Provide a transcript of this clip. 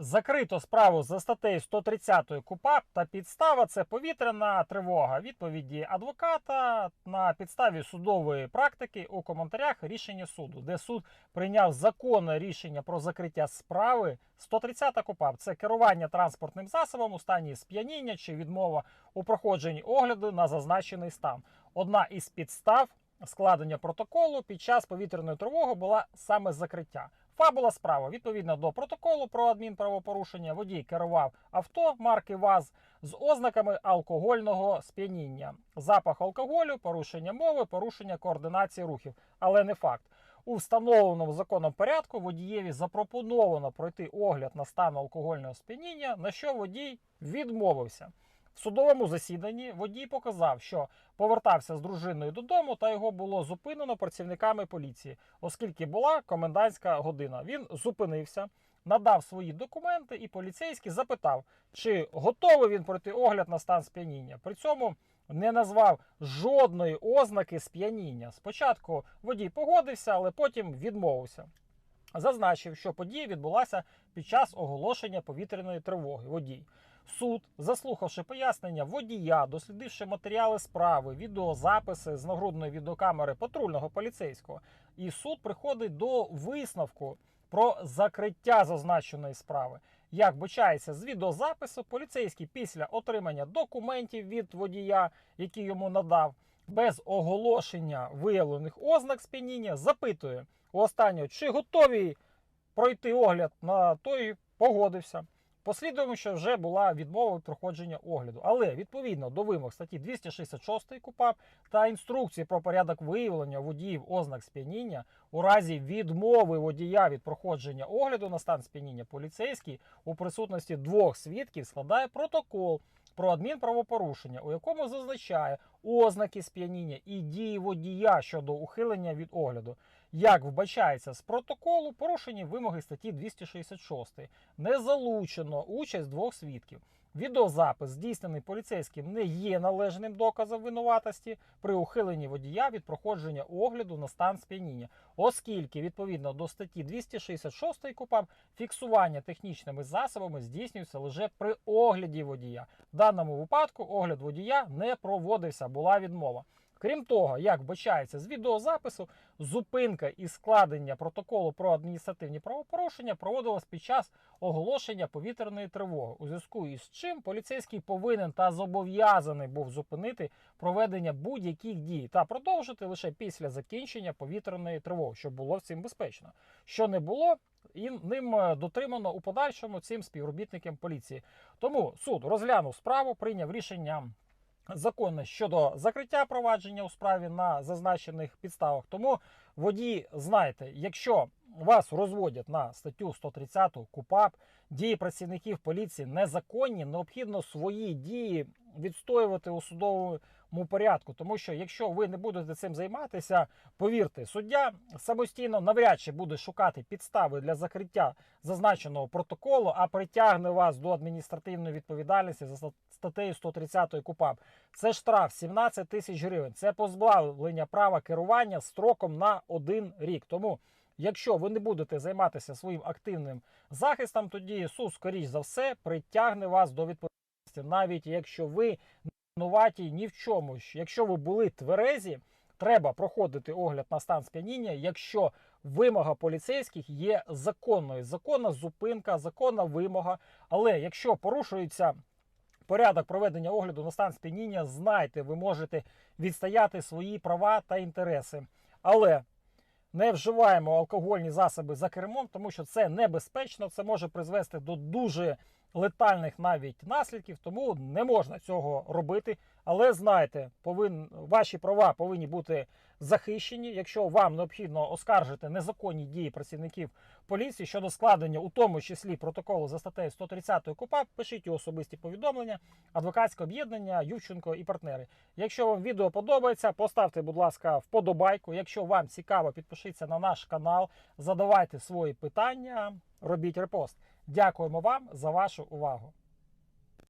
Закрито справу за статтею 130 КУПАП та підстава це повітряна тривога. Відповіді адвоката на підставі судової практики у коментарях рішення суду, де суд прийняв законне рішення про закриття справи. 130 КУПАП це керування транспортним засобом у стані сп'яніння чи відмова у проходженні огляду на зазначений стан. Одна із підстав складення протоколу під час повітряної тривоги була саме закриття. Фабула справи відповідно до протоколу про адмінправопорушення. Водій керував авто марки ВАЗ з ознаками алкогольного сп'яніння, запах алкоголю, порушення мови, порушення координації рухів, але не факт. У встановленому законом порядку водієві запропоновано пройти огляд на стан алкогольного сп'яніння, на що водій відмовився. Судовому засіданні водій показав, що повертався з дружиною додому, та його було зупинено працівниками поліції, оскільки була комендантська година. Він зупинився, надав свої документи, і поліцейський запитав, чи готовий він пройти огляд на стан сп'яніння. При цьому не назвав жодної ознаки сп'яніння. Спочатку водій погодився, але потім відмовився. Зазначив, що подія відбулася під час оголошення повітряної тривоги. Водій. Суд, заслухавши пояснення водія, дослідивши матеріали справи, відеозаписи з нагрудної відеокамери патрульного поліцейського, і суд приходить до висновку про закриття зазначеної справи. Як бачається з відеозапису, поліцейський після отримання документів від водія, які йому надав, без оголошення виявлених ознак сп'яніння, запитує у останнього, чи готові пройти огляд на той погодився. Послідуємо, що вже була відмова від проходження огляду. Але відповідно до вимог статті 266 КУПАП та інструкції про порядок виявлення водіїв ознак сп'яніння, у разі відмови водія від проходження огляду на стан сп'яніння поліцейський у присутності двох свідків складає протокол про адмінправопорушення, у якому зазначає ознаки сп'яніння і дії водія щодо ухилення від огляду. Як вбачається з протоколу, порушені вимоги статті 266. Не залучено участь двох свідків. Відеозапис, здійснений поліцейським, не є належним доказом винуватості при ухиленні водія від проходження огляду на стан сп'яніння, оскільки відповідно до статті 266 КУПАП фіксування технічними засобами здійснюється лише при огляді водія. В даному випадку огляд водія не проводився, була відмова. Крім того, як вбачається з відеозапису, зупинка і складення протоколу про адміністративні правопорушення проводилась під час оголошення повітряної тривоги, у зв'язку із чим поліцейський повинен та зобов'язаний був зупинити проведення будь-яких дій та продовжити лише після закінчення повітряної тривоги, щоб було всім безпечно. Що не було, і ним е, дотримано у подальшому цим співробітникам поліції. Тому суд розглянув справу, прийняв рішення законне щодо закриття провадження у справі на зазначених підставах. Тому водії, знайте, якщо вас розводять на статтю 130 КУПАП, дії працівників поліції незаконні, необхідно свої дії відстоювати у судовому порядку. Тому що якщо ви не будете цим займатися, повірте, суддя самостійно навряд чи буде шукати підстави для закриття зазначеного протоколу, а притягне вас до адміністративної відповідальності за статтею 130 КУПАП. Це штраф 17 тисяч гривень. Це позбавлення права керування строком на один рік. Тому. Якщо ви не будете займатися своїм активним захистом, тоді суд, скоріш за все, притягне вас до відповідальності, навіть якщо ви не винуваті ні в чому. Якщо ви були тверезі, треба проходити огляд на стан сп'яніння, якщо вимога поліцейських є законною, законна зупинка, законна вимога. Але якщо порушується порядок проведення огляду на стан сп'яніння, знайте, ви можете відстояти свої права та інтереси. Але не вживаємо алкогольні засоби за кермом, тому що це небезпечно, це може призвести до дуже летальних навіть наслідків, тому не можна цього робити. Але знайте, повин, ваші права повинні бути захищені. Якщо вам необхідно оскаржити незаконні дії працівників поліції щодо складення, у тому числі протоколу за статтею 130 КУПАП, пишіть у особисті повідомлення, адвокатське об'єднання, Ющенко і партнери. Якщо вам відео подобається, поставте, будь ласка, вподобайку. Якщо вам цікаво, підпишіться на наш канал, задавайте свої питання, робіть репост. Дякуємо вам за вашу увагу.